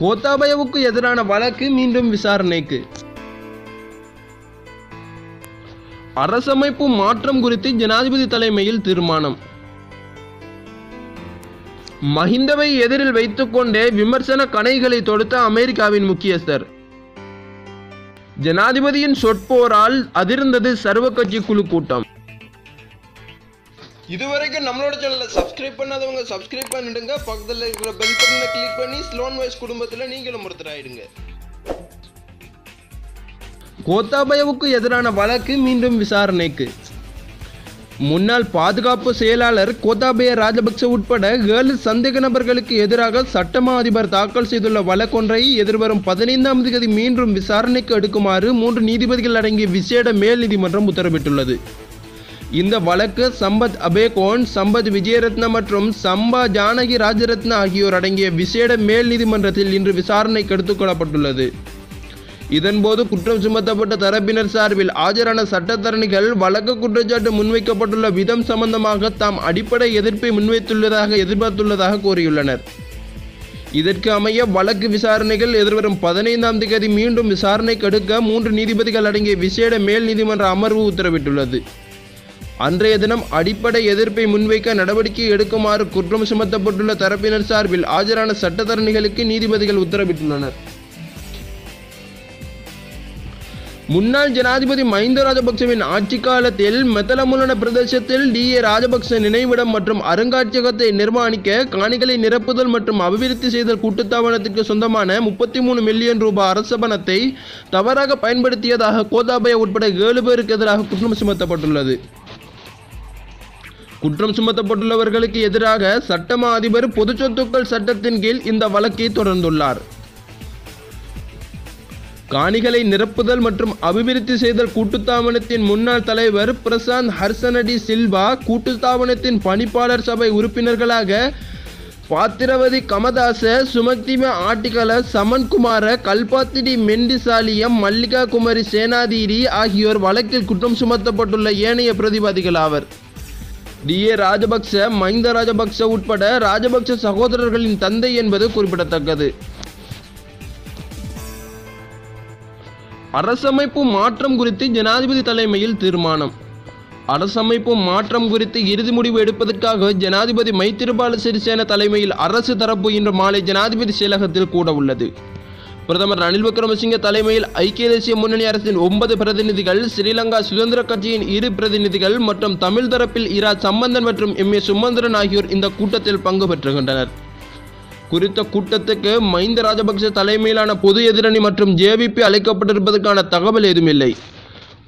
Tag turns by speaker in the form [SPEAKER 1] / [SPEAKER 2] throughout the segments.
[SPEAKER 1] கோத்தாபயவுக்கு எதிரான வழக்கு மீண்டும் விசாரணைக்கு. அரசமைப்பு மாற்றம் குறித்து ஜனாதிபதி தலைமையில் தீர்மானம். மஹிந்தவை எதிரில் வைத்துக்கொண்டே விமர்சன கணைகளை தொடுத்த அமெரிக்காவின் முக்கியஸ்தர். ஜனாதிபதியின் சொற்போரால் அதிர்ந்தது சர்வ கட்சி குழு கூட்டம். இதுவரைக்கும் நம்மளோட சேனலை சப்ஸ்கிரைப் பண்ணாதவங்க சப்ஸ்கிரைப் பண்ணிடுங்க. பக்கத்தில் இருக்கிற பெல் பட்டனை கிளிக் பண்ணி ஸ்லோன் வாய்ஸ் குடும்பத்தில் நீங்களும் ஒருத்தர் ஆயிடுங்க. கோத்தாபயவுக்கு எதிரான வழக்கு மீண்டும் விசாரணைக்கு. முன்னாள் பாதுகாப்பு செயலாளர் கோத்தாபய ராஜபக்ச உட்பட ஏழு சந்தேக நபர்களுக்கு எதிராக சட்டமா அதிபர் தாக்கல் செய்துள்ள வழக்கொன்றை எதிர்வரும் பதினைந்தாம் தேதி மீண்டும் விசாரணைக்கு எடுக்குமாறு மூன்று நீதிபதிகள் அடங்கிய விசேட மேல் நீதிமன்றம் உத்தரவிட்டுள்ளது. இந்த வழக்கு சம்பத் அபேகோன் சம்பத் விஜயரத்ன மற்றும் சம்பா ஜானகி ராஜரத்ன ஆகியோர் அடங்கிய விசேட மேல் நீதிமன்றத்தில் இன்று விசாரணைக்கு எடுத்துக்கொள்ளப்பட்டுள்ளது இதன்போது குற்றம் சுமத்தப்பட்ட தரப்பினர் சார்பில் ஆஜரான சட்டத்தரணிகள் வழக்கு குற்றச்சாட்டு முன்வைக்கப்பட்டுள்ள விதம் சம்பந்தமாக தாம் அடிப்படை எதிர்ப்பை முன்வைத்துள்ளதாக எதிர்பார்த்துள்ளதாக கூறியுள்ளனர். இதற்கு அமைய வழக்கு விசாரணைகள் எதிர்வரும் பதினைந்தாம் தேதி மீண்டும் விசாரணைக்கு எடுக்க மூன்று நீதிபதிகள் அடங்கிய விசேட மேல் நீதிமன்ற அமர்வு உத்தரவிட்டுள்ளது. அன்றைய தினம் அடிப்படை எதிர்ப்பை முன்வைக்க நடவடிக்கை எடுக்குமாறு குற்றம் சுமத்தப்பட்டுள்ள தரப்பினர் சார்பில் ஆஜரான சட்டத்தரணிகளுக்கு நீதிபதிகள் உத்தரவிட்டுள்ளனர். முன்னாள் ஜனாதிபதி மஹிந்த ராஜபக்சவின் ஆட்சி காலத்தில் மெத்தலமுலன பிரதேசத்தில் டி. ஏ. ராஜபக்ச நினைவிடம் மற்றும் அருங்காட்சியகத்தை நிர்மாணிக்க காணிகளை நிரப்புதல் மற்றும் அபிவிருத்தி செய்தல் கூட்டுத்தாபனத்திற்கு சொந்தமான முப்பத்தி மூணு மில்லியன் ரூபாய் அரச பணத்தை தவறாக பயன்படுத்தியதாக கோதாபய உட்பட ஏழு பேருக்கு எதிராக குற்றம் சுமத்தப்பட்டுள்ளது. குற்றம் சுமத்தப்பட்டுள்ளவர்களுக்கு எதிராக சட்டமா அதிபர் பொது சொத்துக்கள் சட்டத்தின் கீழ் இந்த வழக்கை தொடர்ந்துள்ளார். காணிகளை நிரப்புதல் மற்றும் அபிவிருத்தி செய்தல் கூட்டுத்தாபனத்தின் முன்னாள் தலைவர் பிரசாந்த் ஹர்சனடி சில்வா கூட்டுத்தாபனத்தின் பணிப்பாளர் சபை உறுப்பினர்களாக பாத்திரவதி கமதாச சுமக்திம ஆட்டிகல சமன்குமார கல்பாத்திடி மெண்டிசாலியம் மல்லிகா குமரி சேனாதீரி ஆகியோர் வழக்கில் குற்றம் சுமத்தப்பட்டுள்ள ஏனைய பிரதிவாதிகள் ஆவர். டி. ஏ. ராஜபக்ச மஹிந்த ராஜபக்ச உட்பட ராஜபக்ச சகோதரர்களின் தந்தை என்பது குறிப்பிடத்தக்கது. அரசமைப்பு மாற்றம் குறித்து ஜனாதிபதி தலைமையில் தீர்மானம். அரசமைப்பு மாற்றம் குறித்து இறுதி முடிவு எடுப்பதற்காக ஜனாதிபதி மைத்திரிபால சிறிசேன தலைமையில் அரசு தரப்பு இன்று மாலை ஜனாதிபதி செயலகத்தில் கூட உள்ளது. பிரதமர் ரணில் விக்ரமசிங்க தலைமையில் ஐக்கிய தேசிய முன்னணி அரசின் ஒன்பது பிரதிநிதிகள் ஸ்ரீலங்கா சுதந்திர கட்சியின் இரு பிரதிநிதிகள் மற்றும் தமிழ் தரப்பில் இரா சம்பந்தன் மற்றும் எம் ஏ சுமந்திரன் ஆகியோர் இந்த கூட்டத்தில் பங்கு பெற்றுகின்றனர். குறித்த கூட்டத்துக்கு மஹிந்த ராஜபக்ச தலைமையிலான பொது எதிரணி மற்றும் ஜேவிபி அழைக்கப்பட்டிருப்பதற்கான தகவல் ஏதுமில்லை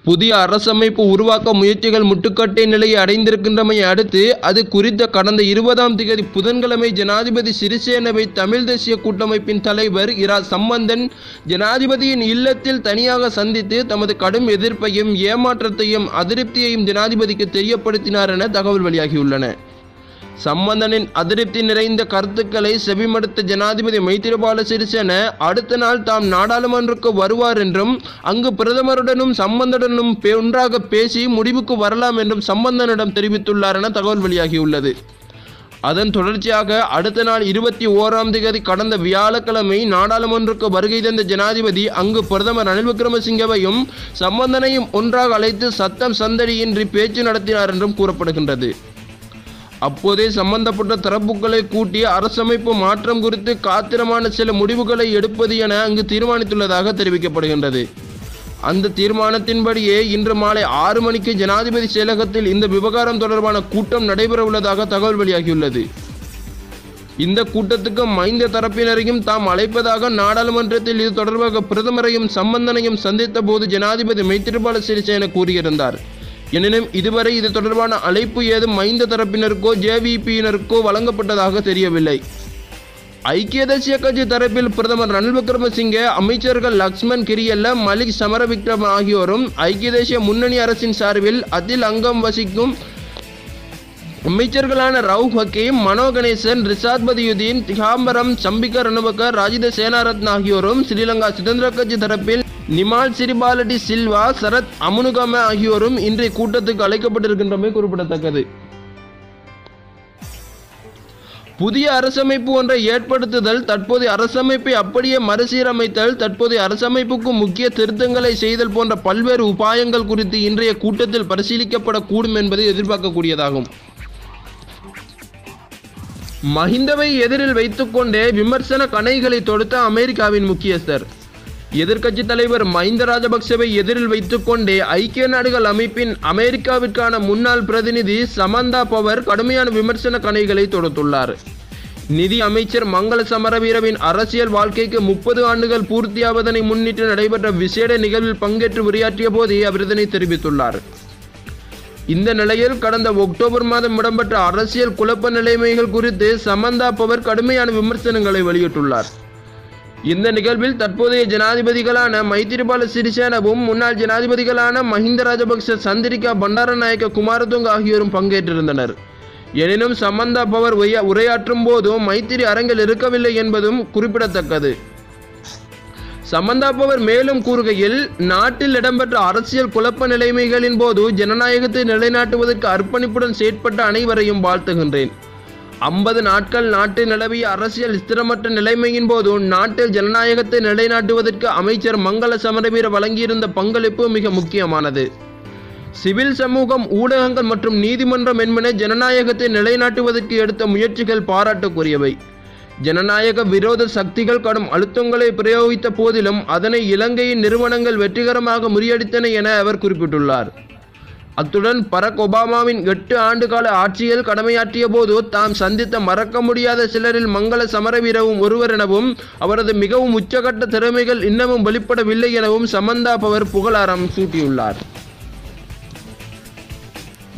[SPEAKER 1] புதிய அரசமைப்பு உருவாக்க முயற்சிகள் முட்டுக்கட்டை நிலையை அடைந்திருக்கின்றமை அடுத்து அது குறித்த கடந்த இருபதாம் தேதி புதன்கிழமை ஜனாதிபதி சிறிசேனவை தமிழ் தேசிய கூட்டமைப்பின் தலைவர் இரா சம்பந்தன் ஜனாதிபதியின் இல்லத்தில் தனியாக சந்தித்து தமது கடும் எதிர்ப்பையும் ஏமாற்றத்தையும் அதிருப்தியையும் ஜனாதிபதிக்கு தெரியப்படுத்தினார் என தகவல் வெளியாகியுள்ளன. சம்பந்தனின் அதிருப்தி நிறைந்த கருத்துக்களை செவிமடுத்த ஜனாதிபதி மைத்திரிபால சிறிசேன அடுத்த நாள் தாம் நாடாளுமன்றக்கு வருவார் என்றும் அங்கு பிரதமருடனும் சம்பந்தனுடனும் பே- ஒன்றாக பேசி முடிவுக்கு வரலாம் என்றும் சம்பந்தனிடம் தெரிவித்துள்ளார் என தகவல் வெளியாகியுள்ளது. அதன் தொடர்ச்சியாக அடுத்த நாள் இருபத்தி ஓராம் தேதி கடந்த வியாழக்கிழமை நாடாளுமன்றக்கு வருகை தந்த ஜனாதிபதி அங்கு பிரதமர் ரணில் விக்ரமசிங்கவையும் சம்பந்தனையும் ஒன்றாக அழைத்து சத்தம் சந்தடியின்றி பேச்சு நடத்தினார் என்றும் கூறப்படுகின்றது. அப்போதே சம்பந்தப்பட்ட தரப்புகளை கூட்டி அரசமைப்பு மாற்றம் குறித்து காத்திரமான சில முடிவுகளை எடுப்பது என அங்கு தீர்மானித்துள்ளதாக தெரிவிக்கப்படுகின்றது. அந்த தீர்மானத்தின்படியே இன்று மாலை ஆறு மணிக்கு ஜனாதிபதி செயலகத்தில் இந்த விவகாரம் தொடர்பான கூட்டம் நடைபெறவுள்ளதாக தகவல் வெளியாகியுள்ளது. இந்த கூட்டத்துக்கு மைந்த தரப்பினரையும் தாம் அழைப்பதாக நாடாளுமன்றத்தில் இது தொடர்பாக பிரதமரையும் சம்பந்தனையும் சந்தித்த போது ஜனாதிபதி மைத்திரிபால சிறிசேன கூறியிருந்தார். எனினும் இதுவரை இது தொடர்பான அழைப்பு ஏதும் மைந்த தரப்பினருக்கோ ஜேவிபியினருக்கோ வழங்கப்பட்டதாக தெரியவில்லை. ஐக்கிய தேசிய கட்சி தரப்பில் பிரதமர் ரணில் விக்ரமசிங்கே அமைச்சர்கள் லக்ஷ்மண் கிரியல்ல மலிக் சமரவிக்ரம் ஆகியோரும் ஐக்கிய தேசிய முன்னணி அரசின் சார்பில் அதில் அங்கம் வசிக்கும் அமைச்சர்களான ரவு ஹக்கீம் மனோ கணேசன் ரிஷாத் பதியுதீன் திகாம்பரம் சம்பிகா ரணவக்க ராஜித சேனாரத்ன ஆகியோரும் ஸ்ரீலங்கா சுதந்திர கட்சி தரப்பில் நிமால் சிறிபாலடி சில்வா சரத் அமுனுகம ஆகியோரும் இன்றைய கூட்டத்துக்கு அழைக்கப்பட்டிருக்கின்றமை குறிப்பிடத்தக்கது. புதிய அரசமைப்பு ஒன்றை ஏற்படுத்துதல் தற்போதைய அரசமைப்பை அப்படியே மறுசீரமைத்தல் தற்போதைய அரசமைப்புக்கு முக்கிய திருத்தங்களை செய்தல் போன்ற பல்வேறு உபாயங்கள் குறித்து இன்றைய கூட்டத்தில் பரிசீலிக்கப்படக்கூடும் என்பது எதிர்பார்க்கக்கூடியதாகும். மஹிந்தவை எதிரில் வைத்துக்கொண்டே விமர்சன கணைகளை தொடுத்த அமெரிக்காவின் முக்கியஸ்தர். எதிர்க்கட்சி தலைவர் மஹிந்த ராஜபக்சவை எதிரில் வைத்துக்கொண்டே ஐக்கிய நாடுகள் அமைப்பின் அமெரிக்காவிற்கான முன்னாள் பிரதிநிதி சமந்தா பவர் கடுமையான விமர்சன கணைகளை தொடுத்துள்ளார். நிதி அமைச்சர் மங்கள சமரவீரவின் அரசியல் வாழ்க்கைக்கு முப்பது ஆண்டுகள் பூர்த்தியாவதனை முன்னிட்டு நடைபெற்ற விசேட நிகழ்வில் பங்கேற்று உரையாற்றிய போதே அவர் இதனை தெரிவித்துள்ளார். இந்த நிலையில் கடந்த அக்டோபர் மாதம் இடம்பெற்ற அரசியல் குழப்ப நிலைமைகள் குறித்து சமந்தா பவர் கடுமையான விமர்சனங்களை வெளியிட்டுள்ளார். இந்த நிகழ்வில் தற்போதைய ஜனாதிபதிகளான மைத்திரிபால சிறிசேனவும் முன்னாள் ஜனாதிபதிகளான மஹிந்த ராஜபக்ச சந்திரிகா பண்டாரநாயக்க குமாரதுங்க ஆகியோரும் பங்கேற்றிருந்தனர். எனினும் சம்பந்தா பவர் உரையாற்றும் போதும் மைத்திரி அரங்கில் இருக்கவில்லை என்பதும் குறிப்பிடத்தக்கது. சம்பந்தா பவர் மேலும் கூறுகையில் நாட்டில் இடம்பெற்ற அரசியல் குழப்ப நிலைமைகளின் போது ஜனநாயகத்தை நிலைநாட்டுவதற்கு அர்ப்பணிப்புடன் செயற்பட்ட அனைவரையும் வாழ்த்துகின்றேன். ஐம்பது நாட்கள் நாட்டு நிலவிய அரசியல் ஸ்திரமற்ற நிலைமையின் போது நாட்டில் ஜனநாயகத்தை நிலைநாட்டுவதற்கு அமைச்சர் மங்கள சமரவீர வழங்கியிருந்த பங்களிப்பு மிக முக்கியமானது. சிவில் சமூகம் ஊடகங்கள் மற்றும் நீதிமன்றம் என்பன ஜனநாயகத்தை நிலைநாட்டுவதற்கு எடுத்த முயற்சிகள் பாராட்டுக்குரியவை. ஜனநாயக விரோத சக்திகள் கடும் அழுத்தங்களை பிரயோகித்த போதிலும் அதனை இலங்கையின் நிறுவனங்கள் வெற்றிகரமாக முறியடித்தன என அவர் குறிப்பிட்டுள்ளார். அத்துடன் பரக் ஒபாமாவின் எட்டு ஆண்டுகால ஆட்சியில் கடமையாற்றிய போது தாம் சந்தித்த மறக்க முடியாத சிலரில் மங்கள சமரவீரவும் ஒருவர் எனவும் அவரது மிகவும் உச்சகட்ட திறமைகள் இன்னமும் வெளிப்படவில்லை எனவும் சமந்தா பவர் புகழாரம் சூட்டியுள்ளார்.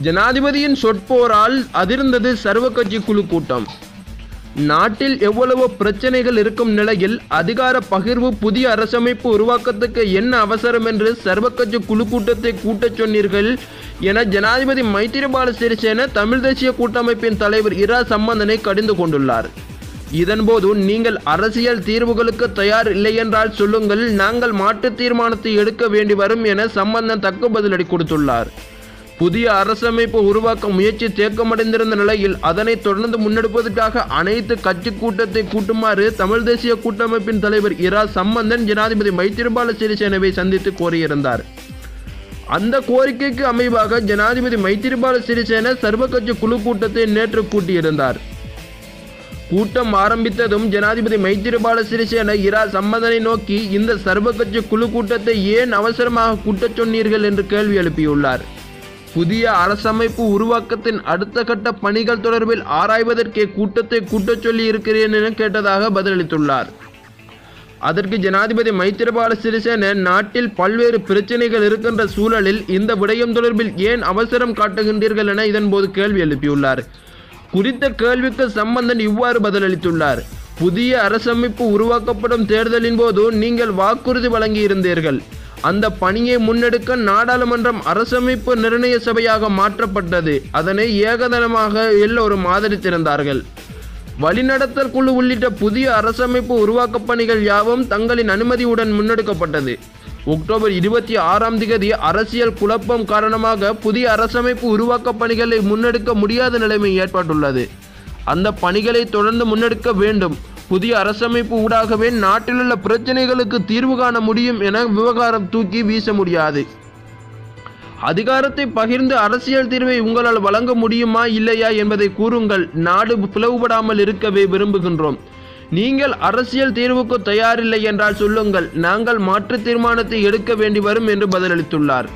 [SPEAKER 1] ஜனாதிபதியின் சொற்போரால் அதிர்ந்தது சர்வ கட்சி குழு கூட்டம். நாட்டில் எவ்வளவு பிரச்சனைகள் இருக்கும் நிலையில் அதிகார பகிர்வு புதிய அரசமைப்பு உருவாக்கத்துக்கு என்ன அவசரம் என்று சர்வக்கட்சி குழு கூட்டத்தை கூட்டச் சொன்னீர்கள் என ஜனாதிபதி மைத்திரிபால சிறிசேன தமிழ் தேசிய கூட்டமைப்பின் தலைவர் இரா சம்பந்தனை கடிந்து கொண்டுள்ளார். இதன்போது நீங்கள் அரசியல் தீர்வுகளுக்கு தயார் இல்லை என்றால் சொல்லுங்கள் நாங்கள் மாற்று தீர்மானத்தை எடுக்க வேண்டி வரும் என சம்பந்தன் தக்க பதிலடி கொடுத்துள்ளார். புதிய அரசமைப்பு உருவாக்க முயற்சி தேக்கமடைந்திருந்த நிலையில் அதனை தொடர்ந்து முன்னெடுப்பதற்காக அனைத்து கட்சி கூட்டத்தை கூட்டுமாறு தமிழ் தேசிய கூட்டமைப்பின் தலைவர் இரா சம்பந்தன் ஜனாதிபதி மைத்திரிபால சிறிசேனவை சந்தித்து கோரியிருந்தார். அந்த கோரிக்கைக்கு அமைவாக ஜனாதிபதி மைத்திரிபால சிறிசேன சர்வகட்சி குழு கூட்டத்தை நேற்று கூட்டியிருந்தார். கூட்டம் ஆரம்பித்ததும் ஜனாதிபதி மைத்திரிபால சிறிசேன இரா சம்பந்தனை நோக்கி இந்த சர்வகட்சி குழு கூட்டத்தை ஏன் அவசரமாக கூட்டச் சொன்னீர்கள் என்று கேள்வி எழுப்பியுள்ளார். புதிய அரசமைப்பு உருவாக்கத்தின் அடுத்த கட்ட பணிகள் தொடர்பில் ஆராய்வதற்கே கூட்டத்தை கூட்டச் சொல்லி இருக்கிறேன் என கேட்டதாக பதிலளித்துள்ளார். அதற்கு ஜனாதிபதி மைத்திரிபால சிறிசேன நாட்டில் பல்வேறு பிரச்சனைகள் இருக்கின்ற சூழலில் இந்த விடயம் தொடர்பில் ஏன் அவசரம் காட்டுகின்றீர்கள் என இதன்போது கேள்வி எழுப்பியுள்ளார். குறித்த கேள்விக்கு சம்பந்தன் இவ்வாறு பதிலளித்துள்ளார். புதிய அரசமைப்பு உருவாக்கப்படும் தேர்தலின் போது நீங்கள் வாக்குறுதி வழங்கியிருந்தீர்கள். அந்த பணியை முன்னெடுக்க நாடாளுமன்றம் அரசமைப்பு நிர்ணய சபையாக மாற்றப்பட்டது. அதனை ஏகதனமாக எல்லோரும் ஆதரித்திருந்தார்கள். வழிநடத்தல் குழு உள்ளிட்ட புதிய அரசமைப்பு உருவாக்கப் பணிகள் யாவும் தங்களின் அனுமதியுடன் முன்னெடுக்கப்பட்டது. அக்டோபர் இருபத்தி ஆறாம் திகதி அரசியல் குழப்பம் காரணமாக புதிய அரசமைப்பு உருவாக்கப் பணிகளை முன்னெடுக்க முடியாத நிலைமை ஏற்பட்டுள்ளது. அந்த பணிகளை தொடர்ந்து முன்னெடுக்க வேண்டும். புதிய அரசமைப்பு ஊடாகவே நாட்டிலுள்ள பிரச்சனைகளுக்கு தீர்வு காண முடியும் என விவகாரம் தூக்கி வீச முடியாது. அதிகாரத்தை பகிர்ந்து அரசியல் தீர்வை உங்களால் வழங்க முடியுமா இல்லையா என்பதை கூறுங்கள். நாடு பிளவுபடாமல் இருக்கவே விரும்புகின்றோம். நீங்கள் அரசியல் தீர்வுக்கு தயாரில்லை என்றால் சொல்லுங்கள். நாங்கள் மாற்று தீர்மானத்தை எடுக்க வேண்டி வரும் என்று பதிலளித்துள்ளார்.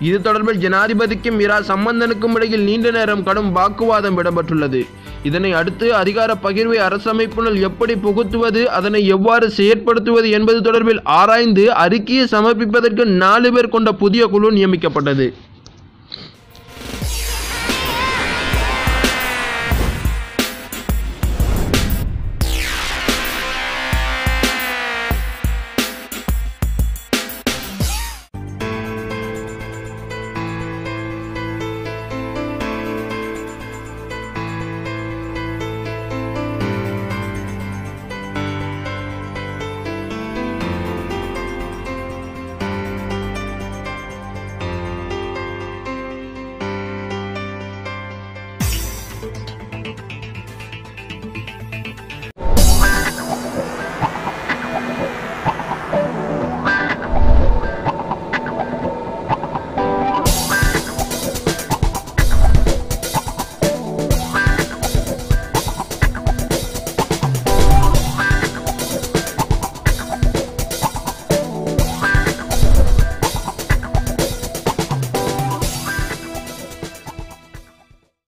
[SPEAKER 1] இது தொடர்பில் ஜனாதிபதிக்கும் இரா சம்பந்தனுக்கும் இடையில் நீண்ட நேரம் கடும் வாக்குவாதம் இடம்பெற்றுள்ளது. இதனை அடுத்து அதிகார பகிர்வை அரசமைப்பினுள் எப்படி புகுத்துவது அதனை எவ்வாறு செயற்படுத்துவது என்பது தொடர்பில் ஆராய்ந்து அறிக்கையை சமர்ப்பிப்பதற்கு நாலு பேர் கொண்ட புதிய குழு நியமிக்கப்பட்டது.